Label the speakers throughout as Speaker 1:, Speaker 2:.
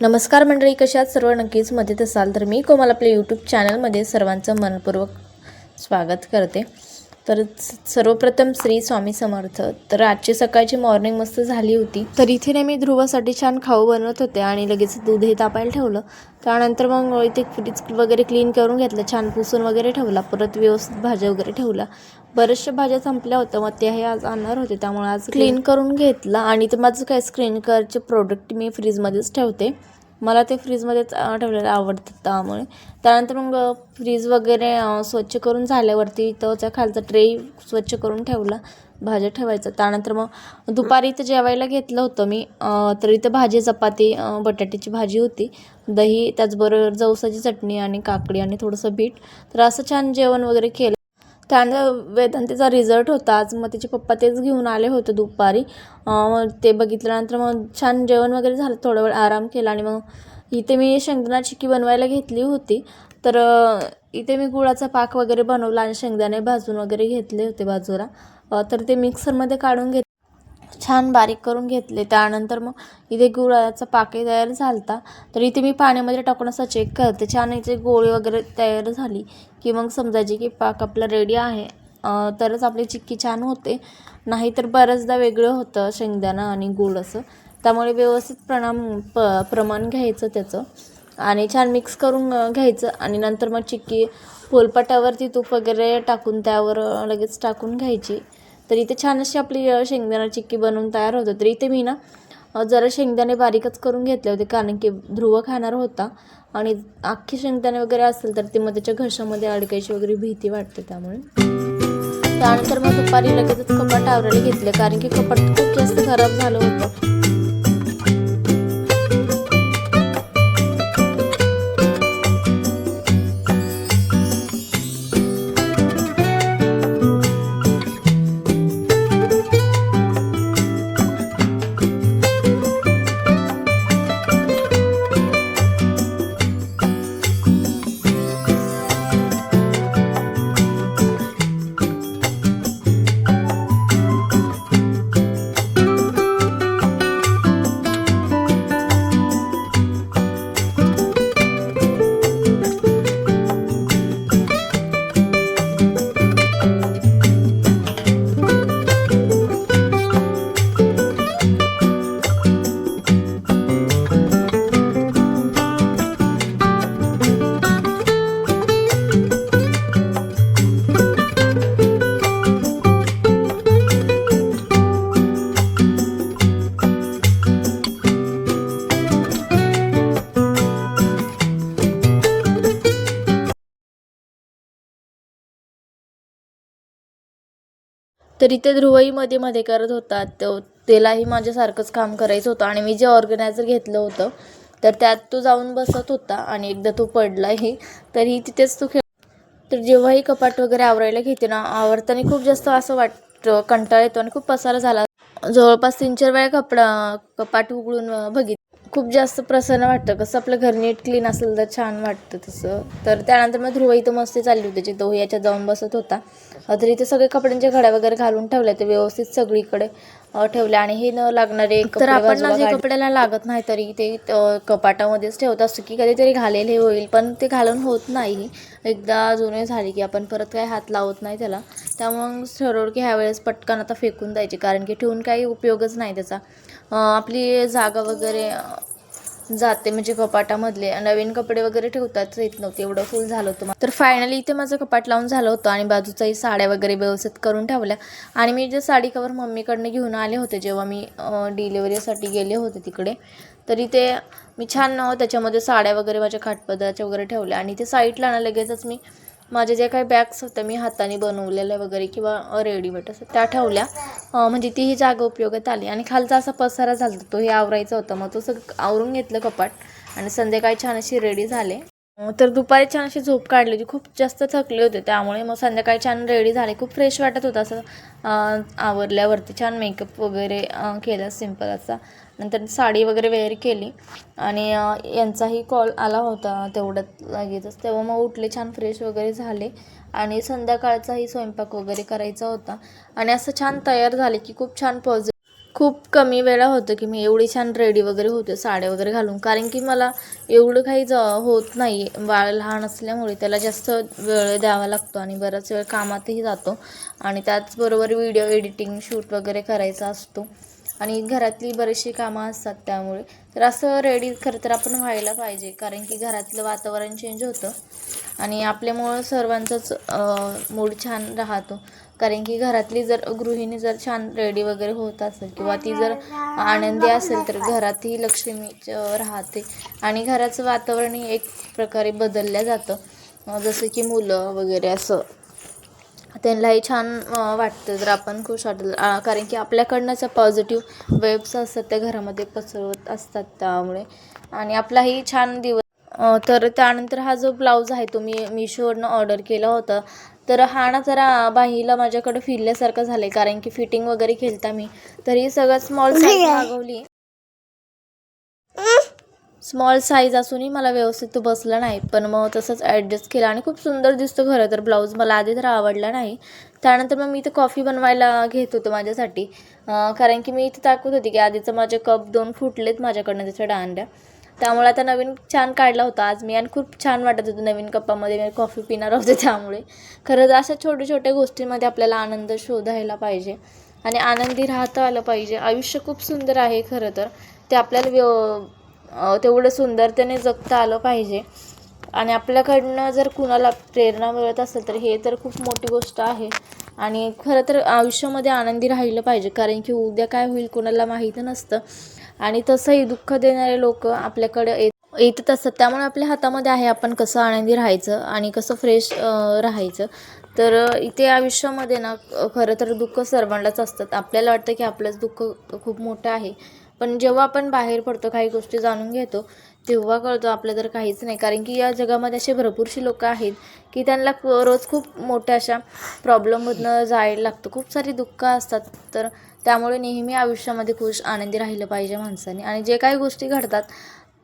Speaker 1: नमस्कार मंडळी कशात सर्व नक्कीच मजेत असाल तर मी कोमल आपल्या यूट्यूब चॅनलमध्ये सर्वांचं मनपूर्वक स्वागत करते. तर सर्वप्रथम श्री स्वामी समर्थ. तर आजची सकाळची मॉर्निंग मस्त झाली होती. तर इथे नाही मी ध्रुवासाठी छान खाऊ बनवत होते आणि लगेच दूध हे तापायला ठेवलं. त्यानंतर मग इथे फ्रीज वगैरे क्लीन करून घेतलं छान पुसून वगैरे ठेवला परत व्यवस्थित भाज्या वगैरे ठेवला बऱ्याचशा भाज्या संपल्या होत्या मग त्या हे आज आणणार होते त्यामुळे आज क्लीन करून घेतलं. आणि ते माझं काय स्क्रीन केअरचे प्रोडक्ट मी फ्रीजमध्येच ठेवते. मला ते फ्रीजमध्येच ठेवलेलं आवडतं त्यामुळे. त्यानंतर मग फ्रीज वगैरे स्वच्छ करून झाल्यावरती त्याचा खालचा ट्रे स्वच्छ करून ठेवला भाज्या ठेवायचं. त्यानंतर मग दुपारी इथं जेवायला घेतलं होतं मी. तर इथं भाजी चपाती बटाट्याची भाजी होती. दही त्याचबरोबर जवसाची चटणी आणि काकडी आणि थोडंसं बीट. तर असं छान जेवण वगैरे केलं. त्यानंतर वेदांतीचा रिझल्ट होता. आज मग तिचे पप्पा तेच घेऊन आले होते दुपारी. मग ते बघितल्यानंतर मग छान जेवण वगैरे झालं. थोडा वेळ आराम केला आणि मग इथे मी शेंगदाणा चिक्की बनवायला घेतली होती. तर इथे मी गुळाचा पाक वगैरे बनवला आणि शेंगदाणे भाजून वगैरे घेतले होते बाजूला. तर ते मिक्सरमध्ये काढून घेत छान बारीक करून घेतले. त्यानंतर मग इथे गुळाचा पाकही तयार झालता. तर इथे मी पाण्यामध्ये टाकून असं चेक करते. छान इथे गोळी वगैरे तयार झाली की मग समजायची की पाक आपला रेडी आहे. तरच आपली चिक्की छान होते. नाहीतर बऱ्याचदा वेगळं होतं शेंगदाणा आणि गुळ असं. त्यामुळे व्यवस्थित प्रणाम प प्रमाण घ्यायचं त्याचं. आणि छान मिक्स करून घ्यायचं. आणि नंतर मग चिक्की पोलपाटावरती तूप वगैरे टाकून त्यावर लगेच टाकून घ्यायची. तर इथे छान अशी आपली शेंगदाणा चिक्की बनवून तयार होतं. तर इथे मी ना जरा शेंगदाणे बारीकच करून घेतले होते कारण की ध्रुव खाणार होता. आणि अख्खे शेंगदाणे वगैरे असेल तर ते मग त्याच्या घशामध्ये अडकायची वगैरे भीती वाटते त्यामुळे. त्यानंतर मग दुपारी लगेचच कपाट आवरायला घेतले कारण की कपाट खूप जास्त खराब झालं होतं. तर इथे ध्रुवही मध्ये मध्ये करत होता. तो त्यालाही माझ्यासारखंच काम करायचं होतं. आणि मी जे ऑर्गनायझर घेतलं होतं तर त्यात तो जाऊन बसत होता आणि एकदा तो पडलाही. तरी तिथेच तो खेळ तर जेव्हाही कपाट वगैरे आवरायला घेते ना आवरताना खूप जास्त असं वाटतं कंटाळा येतो आणि खूप पसारा झाला. जवळपास तीन चार वेळा कपडा कपाट उघडून अं, बघित खूप जास्त प्रसन्न वाटतं. कसं आपलं घर नीट क्लीन असेल तर छान वाटतं तसं. तर त्यानंतर मग ध्रुव इथं मस्ती चालली होती त्याची तो याच्यात जाऊन बसत होता. तर इथे सगळे कपड्यांच्या घड्या वगैरे घालून ठेवल्या ते व्यवस्थित सगळीकडे अं, ठेवल्या. आणि हे न लागणारे तर आपण ना जे कपड्याला लागत नाही तरी ते कपाटामध्येच ठेवत असतो की कधीतरी घालेल हे होईल. पण ते घालून होत नाही. एकदा जुने झाली की आपण परत काही हात लावत नाही त्याला. त्यामुळे ठरवलं की ह्यावेळेस पटकन आता फेकून द्यायची. कारण की ठेवून काही उपयोगच नाही त्याचा. आपली जागा वगैरे जाते म्हणजे कपाटामधले. नवीन कपडे वगैरे ठेवताच येत नव्हते एवढं फुल झालं होतं तर फायनली इथे माझं कपाट लावून झालं होतं आणि बाजूचाही साड्या वगैरे व्यवस्थित करून ठेवल्या. आणि मी जे साडी कवर मम्मीकडनं घेऊन आले होते जेव्हा मी डिलेवरीसाठी गेले होते तिकडे तरी ते मी छान त्याच्यामध्ये साड्या वगैरे माझ्या खाटपदाच्या वगैरे ठेवल्या. आणि ते साईडला ना लगेचच मी माझे जे काही बॅग्स होत्या मी हाताने बनवलेल्या वगैरे किंवा रेडीमेड असं त्या ठेवल्या. म्हणजे तीही जागा उपयोगात आली. आणि खालचा असा पसारा झाला होता, तो हे आवरायचा होता. मग तो सगळं आवरून घेतलं कपाट. आणि संध्याकाळी छान अशी रेडी झाले. तर दुपारी छान अशी झोप काढली होती. खूप जास्त थकले होते. त्यामुळे मग संध्याकाळी छान रेडी झाले. खूप फ्रेश वाटत होतं असं आवरल्यावरती छान मेकअप वगैरे केला सिंपल असा. नंतर साडी वगैरे वेअर केली. आणि यांचाही कॉल आला होता तेवढ्यात लगेचच. तेव्हा मग उठले छान फ्रेश वगैरे झाले. आणि संध्याकाळचाही स्वयंपाक वगैरे करायचा होता. आणि असं छान तयार झाले की खूप छान पॉझिटिव्ह खूप कमी वेळा होतं की मी एवढी छान रेडी वगैरे होते साड्या वगैरे घालून. कारण की मला एवढं काही ज होत नाही बाळ लहान असल्यामुळे त्याला जास्त वेळ द्यावा लागतो आणि बराच वेळ कामातही जातो. आणि त्याचबरोबर व्हिडिओ एडिटिंग शूट वगैरे करायचा असतो. आणि घरातली बरीचशी कामं असतात त्यामुळे. तर असं रेडी खरं तर आपण व्हायला पाहिजे कारण की घरातलं वातावरण चेंज होतं. आणि आपल्यामुळं सर्वांचाच मूड छान राहतो. कारण की घरातली जर गृहिणी जर छान रेडी वगैरे होत असेल किंवा ती जर आनंदी असेल तर घरातही लक्ष्मी राहते. आणि घराचं वातावरणही एक प्रकारे बदललं जातं. जसं की मुलं वगैरे असं. त्यांनाही छान वाटतं जर आपण खुश वाटलं कारण की आपल्याकडनंच पॉझिटिव्ह वेब्स असतात त्या घरामध्ये पसरवत असतात त्यामुळे. आणि आपलाही छान दिवस. तर त्यानंतर हा जो ब्लाऊज आहे तो मी मिशोवरनं ऑर्डर केला होता. तर हा ना जरा बाहीला माझ्याकडे फिरल्यासारखं झालं आहे कारण की फिटिंग वगैरे केलता मी. तरी सगळं स्मॉल साईज मागवली. स्मॉल साईज असूनही मला व्यवस्थित तो बसला नाही. पण मग तसंच ॲडजस्ट केला आणि खूप सुंदर दिसतो खरं तर ब्लाऊज मला आधी तर आवडला नाही. त्यानंतर मग मी इथं कॉफी बनवायला घेत होतो माझ्यासाठी. कारण की मी इथं दाखवत होती की आधीचं माझे कप दोन फुटलेत माझ्याकडनं त्याच्या दांड्या. त्यामुळे आता नवीन छान काढला होता आज मी आणि खूप छान वाटत होतं नवीन कपामध्ये मी कॉफी पिणार होते त्यामुळे. खरंच अशा छोट्या छोट्या गोष्टींमध्ये आपल्याला आनंद शोधायला पाहिजे आणि आनंदी राहता आलं पाहिजे. आयुष्य खूप सुंदर आहे खरं तर. ते आपल्याला व्यव तेवढं सुंदरतेने जगता आलं पाहिजे. आणि आपल्याकडनं जर कुणाला प्रेरणा मिळत असेल तर हे तर खूप मोठी गोष्ट आहे. आणि खरं तर आयुष्यामध्ये आनंदी राहिलं पाहिजे कारण की उद्या काय होईल कुणाला माहीत नसतं. आणि तसंही दुःख देणारे लोक आपल्याकडे येत येतच असतात. त्यामुळे आपल्या हातामध्ये आहे आपण कसं आनंदी राहायचं आणि कसं फ्रेश राहायचं. तर इथे आयुष्यामध्ये ना खरं तर दुःख सर्वांनाच असतात. आपल्याला वाटतं की आपलंच दुःख खूप मोठं आहे. पण जेव्हा आपण बाहेर पडतो काही गोष्टी जाणून घेतो तेव्हा कळतो आपलं तर काहीच नाही. कारण की या जगामध्ये असे भरपूरशी लोकं आहेत की त्यांना क- रोज खूप मोठ्या अशा प्रॉब्लेममधनं जायला लागतं. खूप सारी दुःख असतात. तर त्यामुळे नेहमी आयुष्यामध्ये खुश आनंदी राहिलं पाहिजे माणसाने. आणि जे काही गोष्टी घडतात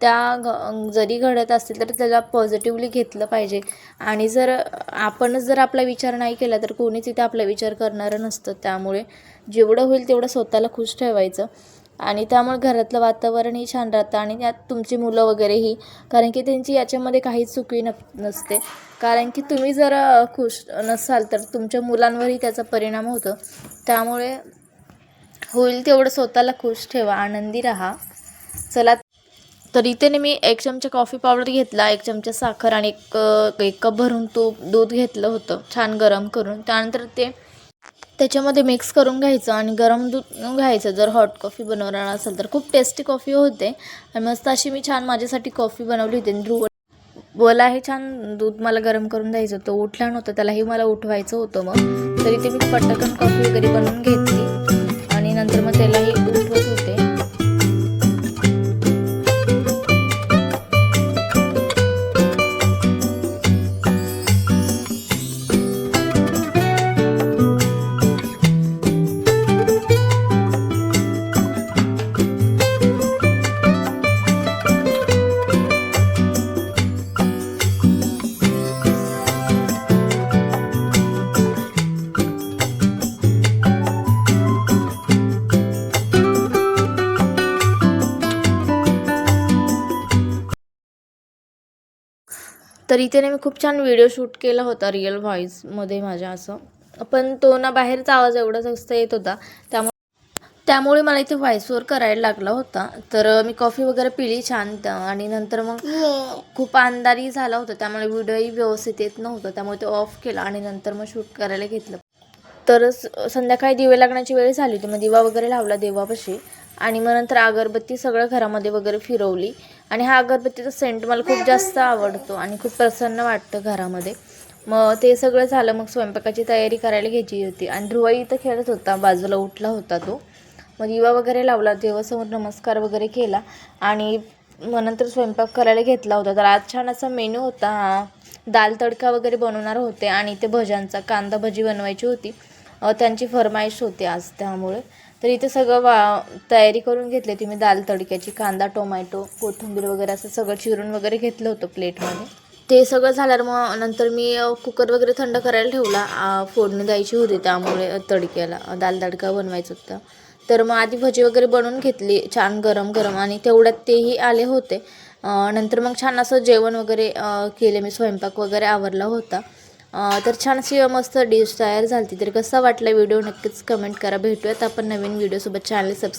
Speaker 1: त्या घ जरी घडत असतील तर त्याला पॉझिटिव्हली घेतलं पाहिजे. आणि जर आपणच जर आपला विचार नाही केला तर कोणीच तिथे आपला विचार करणारं नसतं. त्यामुळे जेवढं होईल तेवढं स्वतःला खुश ठेवायचं. आणि त्यामुळे घरातलं वातावरणही छान राहतं आणि यात तुमची मुलं वगैरेही कारण की त्यांची याच्यामध्ये काहीच चुकी न नसते. कारण की तुम्ही जर खुश नसाल तर तुमच्या मुलांवरही त्याचा परिणाम होतो. त्यामुळे होईल तेवढं स्वतःला खुश ठेवा आनंदी राहा. चला तर इथे मी एक चमचा कॉफी पावडर घेतला एक चमचा साखर आणि एक एक कप भरून तूप दूध घेतलं होतं छान गरम करून. त्यानंतर ते त्याच्यामध्ये मिक्स करून घ्यायचं आणि गरम दूध घ्यायचं. जर हॉट कॉफी बनवणार असेल तर. खूप टेस्टी कॉफी होते. आणि मस्त अशी मी छान माझ्यासाठी कॉफी बनवली होती. ध्रुव बोला हे छान दूध मला गरम करून द्यायचं होतं. उठला नव्हतं त्यालाही मला उठवायचं होतं मग. तरी ते मी पटकन कॉफी वगैरे बनवून घेतली. आणि नंतर मग त्यालाही तर इथे ना मी खूप छान व्हिडिओ शूट केला होता रिअल व्हॉईसमध्ये माझ्या असं. पण तो ना बाहेरचा आवाज एवढा जास्त येत होता. त्यामुळे त्यामुळे मला इथे व्हॉईसवर करायला लागला होता. तर मी कॉफी वगैरे पिली छान. आणि नंतर मग खूप अंधारी झाला होता. त्यामुळे व्हिडिओही व्यवस्थित येत नव्हतं. त्यामुळे ते ऑफ केला आणि नंतर मग शूट करायला घेतलं. तर स- संध्याकाळी दिवे लागण्याची वेळ झाली होती. मग दिवा वगैरे लावला देवापाशी. आणि मग नंतर अगरबत्ती सगळं घरामध्ये वगैरे फिरवली. आणि हा अगरबत्तीचा सेंट मला खूप जास्त आवडतो आणि खूप प्रसन्न वाटतं घरामध्ये. मग ते सगळं झालं मग स्वयंपाकाची तयारी करायला घ्यायची होती. आणि ध्रुवाई इथं खेळत होता बाजूला उठला होता तो. मग दिवा वगैरे लावला देवासमोर नमस्कार वगैरे केला. आणि मग नंतर स्वयंपाक करायला घेतला होता. तर आज छान असा मेनू होता. हा दाल तडका वगैरे बनवणार होते आणि ते भज्यांचा कांदा भजी बनवायची होती. त्यांची फरमाईश होती आज त्यामुळे. तर इथे सगळं वा तयारी करून घेतली होती मी दाल तडक्याची कांदा टोमॅटो कोथिंबीर वगैरे असं सगळं चिरून वगैरे घेतलं होतं प्लेटमध्ये. ते सगळं झाल्यावर मग नंतर मी कुकर वगैरे थंड करायला ठेवला. फोडणी द्यायची होती त्यामुळे तडक्याला दाल तडका बनवायचं होतं. तर मग आधी भजी वगैरे बनवून घेतली छान गरम गरम आणि तेवढ्यात तेही आले होते. नंतर मग छान असं जेवण वगैरे केले. मी स्वयंपाक वगैरे आवरला होता. तर छान अशी मस्त डिश तयार झाली तर कसा वाटला व्हिडिओ नक्कीच कमेंट करा. भेटूयात आपण नवीन व्हिडिओसोबत चॅनल सबस्क्राईब